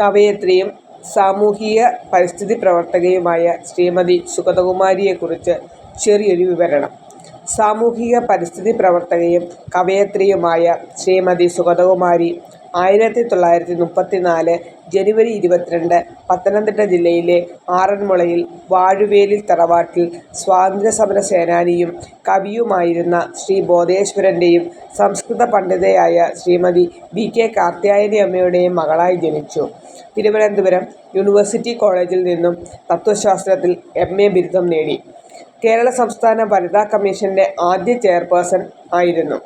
കവയിത്രിയും സാമൂഹിക പരിസ്ഥിതി പ്രവർത്തകയുമായ ശ്രീമതി സുഗതകുമാരിയെക്കുറിച്ച് ചെറിയൊരു വിവരണം. സാമൂഹിക പരിസ്ഥിതി പ്രവർത്തകയും കവയത്രിയുമായ ശ്രീമതി സുഗതകുമാരി ആയിരത്തി തൊള്ളായിരത്തി മുപ്പത്തിനാല് ജനുവരി ഇരുപത്തിരണ്ട് പത്തനംതിട്ട ജില്ലയിലെ ആറന്മുളയിൽ വാഴുവേലി തറവാട്ടിൽ സ്വാതന്ത്ര്യസമര സേനാനിയും കവിയുമായിരുന്ന ശ്രീ ബോധേശ്വരന്റെയും സംസ്കൃത പണ്ഡിതയായ ശ്രീമതി ബി കെ. കാർത്യായനി അമ്മയുടെയും മകളായി ജനിച്ചു. തിരുവനന്തപുരം യൂണിവേഴ്സിറ്റി കോളേജിൽ നിന്നും തത്വശാസ്ത്രത്തിൽ എം. എ. ബിരുദം നേടി. കേരള സംസ്ഥാന വനിതാ കമ്മീഷന്റെ ആദ്യ ചെയർപേഴ്സൺ ആയിരുന്നു.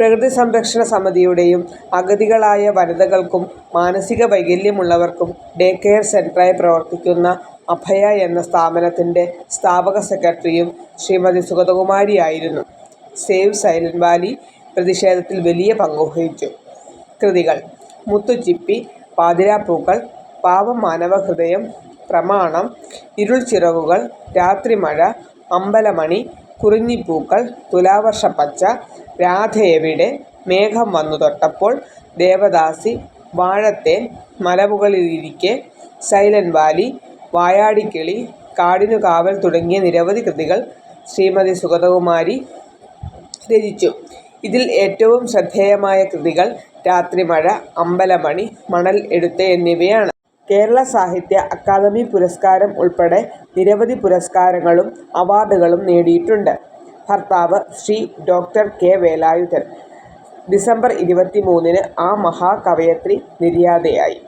പ്രകൃതി സംരക്ഷണ സമിതിയുടെയും അഗതികളായ വനിതകൾക്കും മാനസിക വൈകല്യമുള്ളവർക്കും ഡേ കെയർ സെന്ററായി പ്രവർത്തിക്കുന്ന അഭയ എന്ന സ്ഥാപനത്തിന്റെ സ്ഥാപക സെക്രട്ടറിയും ശ്രീമതി സുഗതകുമാരിയായിരുന്നു. സേവ് സൈലന്റ് വാലി പ്രതിഷേധത്തിൽ വലിയ പങ്കുവഹിച്ചു. കൃതികൾ: മുത്തുച്ചിപ്പി, പാതിരാപ്പൂക്കൾ, പാവം മാനവഹൃദയം, പ്രമാണം, ഇരുൾ ചിറകുകൾ രാത്രിമഴ, അമ്പലമണി, കുറിഞ്ഞിപ്പൂക്കൾ, തുലാവർഷപ്പച്ച, രാധയെവിടെ, മേഘം വന്നു തൊട്ടപ്പോൾ, ദേവദാസി, വാഴത്തേൻ, മലമുകളിലിരിക്കെ, സൈലന്റ് വാലി, വായാടിക്കിളി, കാടിനു കാവൽ തുടങ്ങിയ നിരവധി കൃതികൾ ശ്രീമതി സുഗതകുമാരി രചിച്ചു. ഇതിൽ ഏറ്റവും ശ്രദ്ധേയമായ കൃതികൾ രാത്രിമഴ, അമ്പലമണി, മണൽ എഴുത്ത് എന്നിവയാണ്. കേരള സാഹിത്യ അക്കാദമി പുരസ്കാരം ഉൾപ്പെടെ നിരവധി പുരസ്കാരങ്ങളും അവാർഡുകളും നേടിയിട്ടുണ്ട്. ഭർത്താവ് Shri doctor K. Velayudhan. December ഇരുപത്തിമൂന്നിന് ആ മഹാകവയത്രി നിര്യാതയായി.